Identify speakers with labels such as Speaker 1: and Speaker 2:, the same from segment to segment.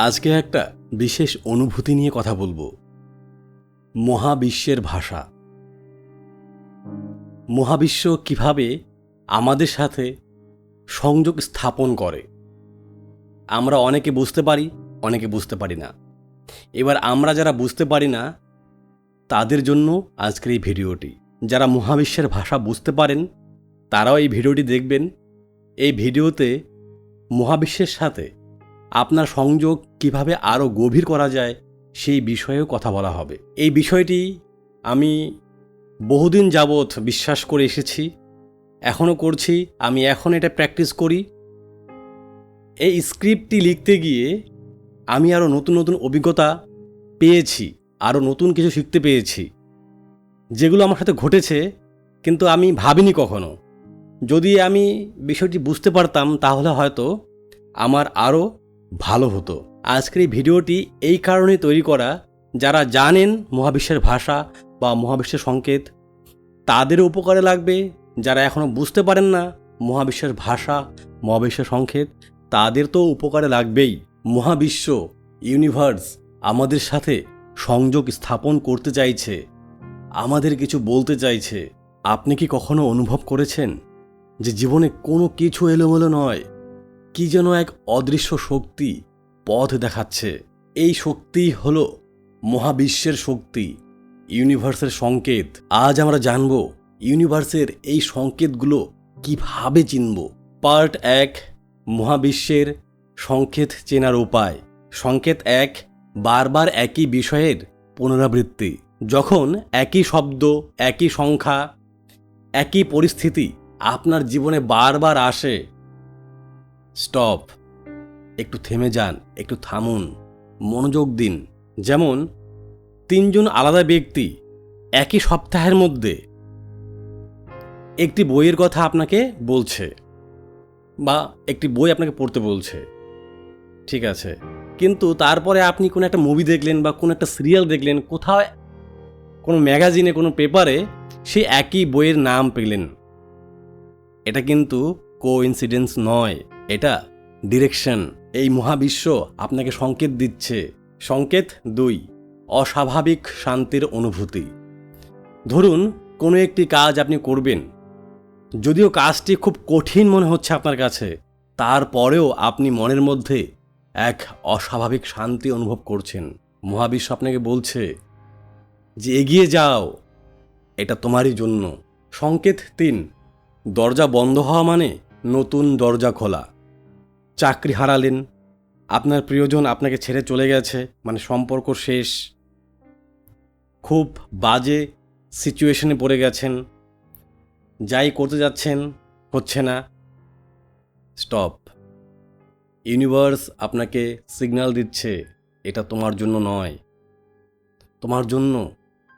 Speaker 1: আজকে একটা বিশেষ অনুভূতি নিয়ে কথা বলব। মহাবিশ্বের ভাষা। মহাবিশ্ব কীভাবে আমাদের সাথে সংযোগ স্থাপন করে। আমরা অনেকে বুঝতে পারি, অনেকে বুঝতে পারি না। এবার আমরা যারা বুঝতে পারি না, তাদের জন্য আজকের এই ভিডিওটি। যারা মহাবিশ্বের ভাষা বুঝতে পারেন, তারাও এই ভিডিওটি দেখবেন। এই ভিডিওতে মহাবিশ্বের সাথে আপনার সংযোগ কীভাবে আরও গভীর করা যায় সেই বিষয়েও কথা বলা হবে। এই বিষয়টি আমি বহুদিন যাবৎ বিশ্বাস করে এসেছি এখনও করছি, আমি এখন এটা প্র্যাকটিস করি। এই স্ক্রিপ্টটি লিখতে গিয়ে আমি আরও নতুন নতুন অভিজ্ঞতা পেয়েছি আরও নতুন কিছু শিখতে পেয়েছি, যেগুলো আমার সাথে ঘটেছে, কিন্তু আমি ভাবিনি কখনো। যদি আমি বিষয়টি বুঝতে পারতাম, তাহলে হয়তো আমার আরও ভালো হতো। আজকের এই ভিডিওটি এই কারণে তৈরি করা, যারা জানেন মহাবিশ্বের ভাষা বা মহাবিশ্বের সংকেত, তাদের উপকারে লাগবে। যারা এখনও বুঝতে পারেন না মহাবিশ্বের ভাষা, মহাবিশ্বের সংকেত, তাদের তো উপকারে লাগবেই। মহাবিশ্ব ইউনিভার্স আমাদের সাথে সংযোগ স্থাপন করতে চাইছে, আমাদের কিছু বলতে চাইছে। আপনি কি কখনো অনুভব করেছেন যে জীবনে কোনো কিছু এলোমেলো নয়? কি যেন এক অদৃশ্য শক্তি পথ দেখাচ্ছে। এই শক্তি হল মহাবিশ্বের শক্তি, ইউনিভার্সের সংকেত। আজ আমরা জানব ইউনিভার্সের এই সংকেতগুলো কীভাবে চিনব। পার্ট এক, মহাবিশ্বের সংকেত চেনার উপায়। সংকেত এক, বারবার একই বিষয়ের পুনরাবৃত্তি। যখন একই শব্দ, একই সংখ্যা, একই পরিস্থিতি আপনার জীবনে বারবার আসে স্টপ। একটু থেমে যান, একটু থামুন, মনোযোগ দিন। যেমন, তিনজন আলাদা ব্যক্তি, একই সপ্তাহের মধ্যে। একটি বইয়ের কথা আপনাকে বলছে, বা একটি বই আপনাকে পড়তে বলছে। ঠিক আছে। কিন্তু তারপরে আপনি কোনো একটা মুভি দেখলেন বা কোনো একটা সিরিয়াল দেখলেন, কোথাও কোনো ম্যাগাজিনে কোনো পেপারে সে একই বইয়ের নাম পেলেন। এটা কিন্তু কো নয়। এটা ডিরেকশন এই মহাবিশ্ব আপনাকে সংকেত দিচ্ছে। সংকেত দুই, অস্বাভাবিক শান্তির অনুভূতি। ধরুন, কোনো একটি কাজ আপনি করবেন। যদিও কাজটি খুব কঠিন মনে হচ্ছে আপনার কাছে, তারপরেও আপনি মনের মধ্যে এক অস্বাভাবিক শান্তি অনুভব করছেন। মহাবিশ্ব আপনাকে বলছে যে, এগিয়ে যাও, এটা তোমারই জন্য। সংকেত তিন, দরজা বন্ধ হওয়া মানে নতুন দরজা খোলা। চাকরি হারালেন। আপনার প্রিয়জন আপনাকে ছেড়ে চলে গেছে মানে সম্পর্ক শেষ। খুব বাজে সিচুয়েশনে পড়ে গেছেন। যাই করতে যাচ্ছেন, হচ্ছে না। স্টপ ইউনিভার্স আপনাকে সিগন্যাল দিচ্ছে, এটা তোমার জন্য নয়। তোমার জন্য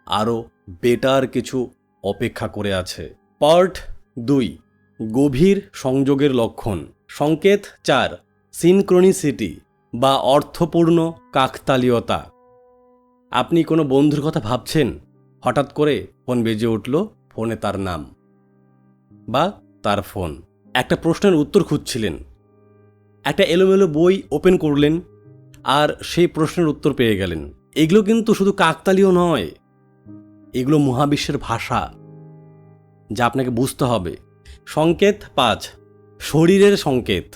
Speaker 1: আরও বেটার কিছু অপেক্ষা করে আছে। পার্ট দুই, গভীর সংযোগের লক্ষণ। সংকেত চার সিনক্রনিসিটি বা অর্থপূর্ণ কাকতালীয়তা। আপনি কোনো বন্ধুর কথা ভাবছেন? হঠাৎ করে ফোন বেজে উঠল ফোনে তার নাম বা তার ফোন। একটা প্রশ্নের উত্তর খুঁজছিলেন। একটা এলোমেলো বই ওপেন করলেন আর সেই প্রশ্নের উত্তর পেয়ে গেলেন। এগুলো কিন্তু শুধু কাকতালীয় নয়, এগুলো মহাবিশ্বের ভাষা যা আপনাকে বুঝতে হবে। সংকেত পাঁচ শরীরের সংকেত।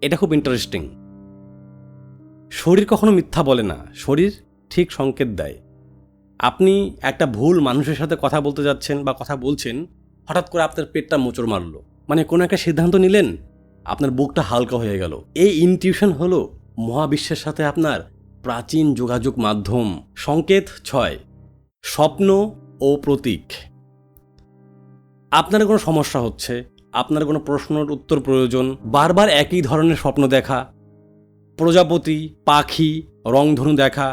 Speaker 1: এটা খুব ইন্টারেস্টিং শরীর কখনো মিথ্যা বলে না। শরীর ঠিক সংকেত দেয়। আপনি একটা ভুল মানুষের সাথে কথা বলতে যাচ্ছেন বা কথা বলছেন, হঠাৎ করে আপনার পেটটা মোচড় মারলো। মানে কোনো একটা সিদ্ধান্ত নিলেন, আপনার বুকটা হালকা হয়ে গেল। এই ইনটিউশন হলো মহাবিশ্বের সাথে আপনার প্রাচীন যোগাযোগ মাধ্যম। সংকেত ছয়, স্বপ্ন ও প্রতীক। আপনার কোনো সমস্যা হচ্ছে আপনার কোনো প্রশ্নের উত্তর প্রয়োজন, বারবার একই ধরনের স্বপ্ন দেখা, প্রজাপতি, পাখি রংধনু দেখা,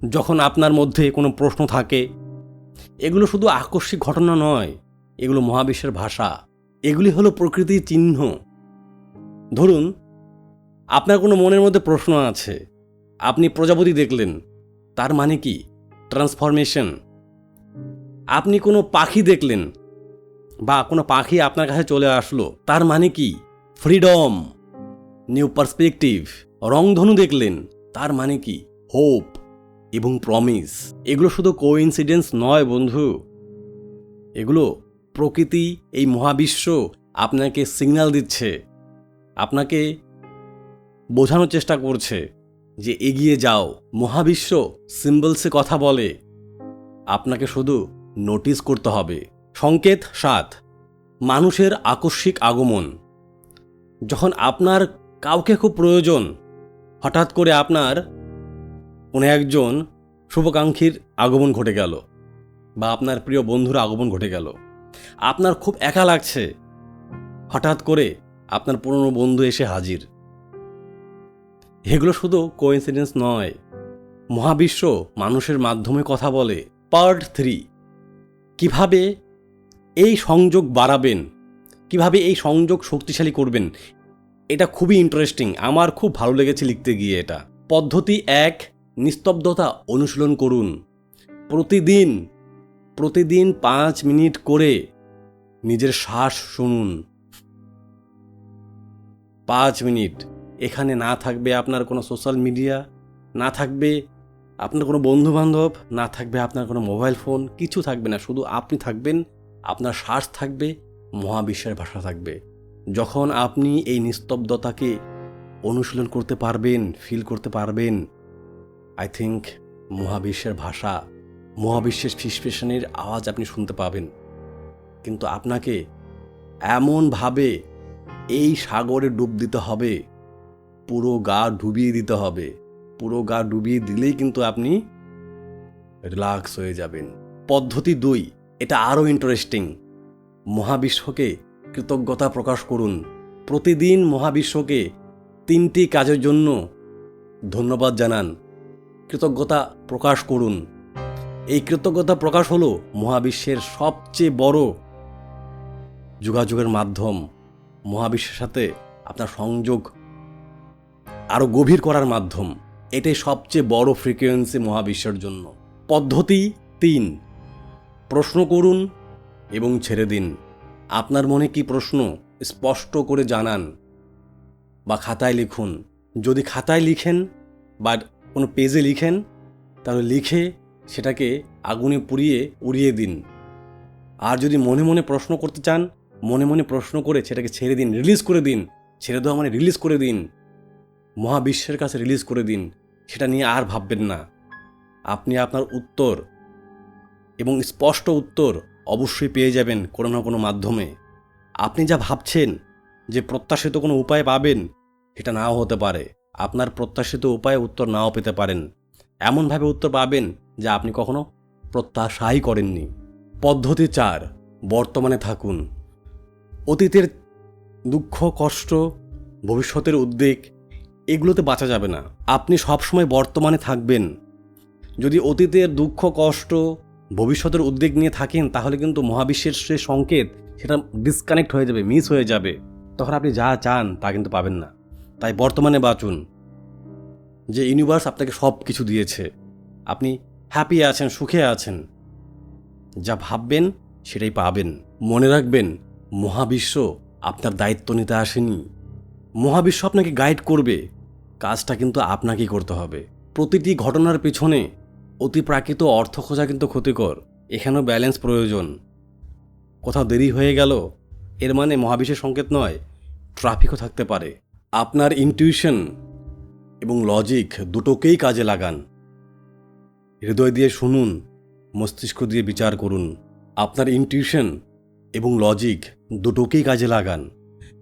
Speaker 1: যখন আপনার মধ্যে কোনো প্রশ্ন থাকে, এগুলো শুধু আকস্মিক ঘটনা নয়, এগুলো মহাবিশ্বের ভাষা, এগুলি হলো প্রকৃতির চিহ্ন। ধরুন, আপনার কোনো মনের মধ্যে প্রশ্ন আছে, আপনি প্রজাপতি দেখলেন, তার মানে কি? ট্রান্সফরমেশন। আপনি কোনো পাখি দেখলেন বা কোনো পাখি আপনার কাছে চলে আসলো, তার মানে কি? ফ্রিডম নিউ পার্সপেক্টিভ রংধনু দেখলেন, তার মানে কি? হোপ এবং প্রমিস এগুলো শুধু কোইন্সিডেন্স নয় বন্ধু। এগুলো প্রকৃতি, এই মহাবিশ্ব আপনাকে সিগন্যাল দিচ্ছে। আপনাকে বোঝানোর চেষ্টা করছে যে এগিয়ে যাও। মহাবিশ্ব সিম্বলসে কথা বলে। আপনাকে শুধু নোটিস করতে হবে। সংকেত সাত, মানুষের আকস্মিক আগমন। যখন আপনার কাউকে খুব প্রয়োজন, হঠাৎ করে আপনার কোনো একজন শুভাকাঙ্ক্ষীর আগমন ঘটে গেল বা আপনার প্রিয় বন্ধুর আগমন ঘটে গেল। আপনার খুব একা লাগছে, হঠাৎ করে আপনার পুরনো বন্ধু এসে হাজির। এগুলো শুধু কোইন্সিডেন্স নয়, মহাবিশ্ব মানুষের মাধ্যমে কথা বলে। পার্ট থ্রি, কীভাবে এই সংযোগ বাড়াবেন। কীভাবে এই সংযোগ শক্তিশালী করবেন? এটা খুবই ইন্টারেস্টিং আমার খুব ভালো লেগেছে লিখতে গিয়ে এটা। পদ্ধতি এক, নিস্তব্ধতা অনুশীলন করুন। প্রতিদিন প্রতিদিন পাঁচ মিনিট করে নিজের শ্বাস শুনুন। পাঁচ মিনিট। এখানে না থাকবে আপনার কোনো সোশ্যাল মিডিয়া না থাকবে আপনার কোনো বন্ধু বান্ধব না থাকবে আপনার কোনো মোবাইল ফোন কিছু থাকবে না। শুধু আপনি থাকবেন আপনার শ্বাস থাকবে, মহাবিশ্বের ভাষা থাকবে। যখন আপনি এই নিস্তব্ধতাকে অনুশীলন করতে পারবেন ফিল করতে পারবেন আই থিঙ্ক মহাবিশ্বের ভাষা, মহাবিশ্বের ফিসফিসানির আওয়াজ আপনি শুনতে পাবেন। কিন্তু আপনাকে এমনভাবে এই সাগরে ডুব দিতে হবে, পুরো গা ডুবিয়ে দিতে হবে। পুরো গা ডুবিয়ে দিলেই কিন্তু আপনি রিল্যাক্স হয়ে যাবেন। পদ্ধতি দুই এটা আরও ইন্টারেস্টিং মহাবিশ্বকে কৃতজ্ঞতা প্রকাশ করুন। প্রতিদিন মহাবিশ্বকে তিনটি কাজের জন্য ধন্যবাদ জানান। কৃতজ্ঞতা প্রকাশ করুন। এই কৃতজ্ঞতা প্রকাশ হলো মহাবিশ্বের সবচেয়ে বড় যোগাযোগের মাধ্যম। মহাবিশ্বের সাথে আপনার সংযোগ আরও গভীর করার মাধ্যম। এটাই সবচেয়ে বড় ফ্রিকোয়েন্সি মহাবিশ্বের জন্য। পদ্ধতি তিন। প্রশ্ন করুন এবং ছেড়ে দিন। আপনার মনে কি প্রশ্ন স্পষ্ট করে জানান বা খাতায় লিখুন। যদি খাতায় লিখেন বা কোনো পেজে লিখেন, তাহলে লিখে সেটাকে আগুনে পুড়িয়ে উড়িয়ে দিন। আর যদি মনে মনে প্রশ্ন করতে চান, মনে মনে প্রশ্ন করে সেটাকে ছেড়ে দিন রিলিজ করে দিন। ছেড়ে দেওয়া মানে রিলিজ করে দিন। মহাবিশ্বের কাছে রিলিজ করে দিন। সেটা নিয়ে আর ভাববেন না। আপনি আপনার উত্তর এবং স্পষ্ট উত্তর অবশ্যই পেয়ে যাবেন কোনো না কোনো মাধ্যমে। আপনি যা ভাবছেন যে প্রত্যাশিত কোনো উপায় পাবেন, সেটা নাও হতে পারে। আপনার প্রত্যাশিত উপায়ে উত্তর নাও পেতে পারেন। এমনভাবে উত্তর পাবেন যা আপনি কখনো প্রত্যাশাই করেননি। পদ্ধতি চার, বর্তমানে থাকুন। অতীতের দুঃখ, কষ্ট, ভবিষ্যতের উদ্বেগ, এগুলোতে বাঁচা যাবে না। আপনি সবসময় বর্তমানে থাকবেন। যদি অতীতের দুঃখ, কষ্ট ভবিষ্যতের উদ্বেগ নিয়ে থাকেন, তাহলে কিন্তু মহাবিশ্বের সে সংকেত সেটা ডিসকানেক্ট হয়ে যাবে মিস হয়ে যাবে। তখন আপনি যা চান তা কিন্তু পাবেন না। তাই বর্তমানে বাঁচুন। যে ইউনিভার্স আপনাকে সব কিছু দিয়েছে। আপনি হ্যাপি আছেন, সুখে আছেন। যা ভাববেন সেটাই পাবেন। মনে রাখবেন, মহাবিশ্ব আপনার দায়িত্ব নিতে আসেনি। মহাবিশ্ব আপনাকে গাইড করবে। কাজটা কিন্তু আপনাকেই করতে হবে। প্রতিটি ঘটনার পেছনে অতিপ্রাকৃত অর্থ খোঁজা কিন্তু ক্ষতিকর। এখানেও ব্যালেন্স প্রয়োজন। কোথাও দেরি হয়ে গেল, এর মানে মহাবিশ্বের সংকেত নয়, ট্রাফিকও থাকতে পারে। আপনার ইনটিউশন এবং লজিক দুটোকেই কাজে লাগান। হৃদয় দিয়ে শুনুন, মস্তিষ্ক দিয়ে বিচার করুন। আপনার ইনটিউশন এবং লজিক দুটোকেই কাজে লাগান।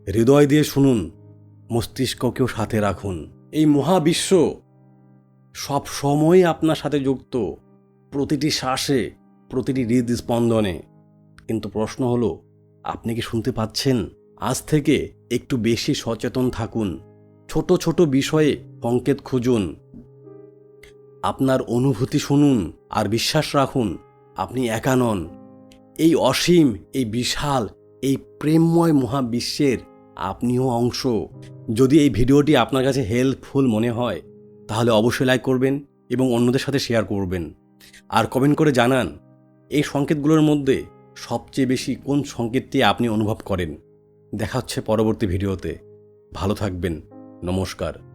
Speaker 1: হৃদয় দিয়ে শুনুন, মস্তিষ্ককেও সাথে রাখুন। এই মহাবিশ্ব সব সময় আপনার সাথে যুক্ত, প্রতিটি শ্বাসে, প্রতিটি হৃদস্পন্দনে। কিন্তু প্রশ্ন হলো, আপনি কি শুনতে পাচ্ছেন? আজ থেকে একটু বেশি সচেতন থাকুন। ছোট ছোট বিষয়ে সংকেত খুঁজুন। আপনার অনুভূতি শুনুন আর বিশ্বাস রাখুন, আপনি একা নন। এই অসীম, এই বিশাল, এই প্রেমময় মহাবিশ্বের আপনিও অংশ। যদি এই ভিডিওটি আপনার কাছে হেল্পফুল মনে হয় তাহলে অবশ্যই লাইক করবেন এবং অন্যদের সাথে শেয়ার করবেন। আর কমেন্ট করে জানান, এই সংকেতগুলোর মধ্যে সবচেয়ে বেশি কোন সংকেতটি আপনি অনুভব করেন? দেখা হচ্ছে পরবর্তী ভিডিওতে ভালো থাকবেন। নমস্কার।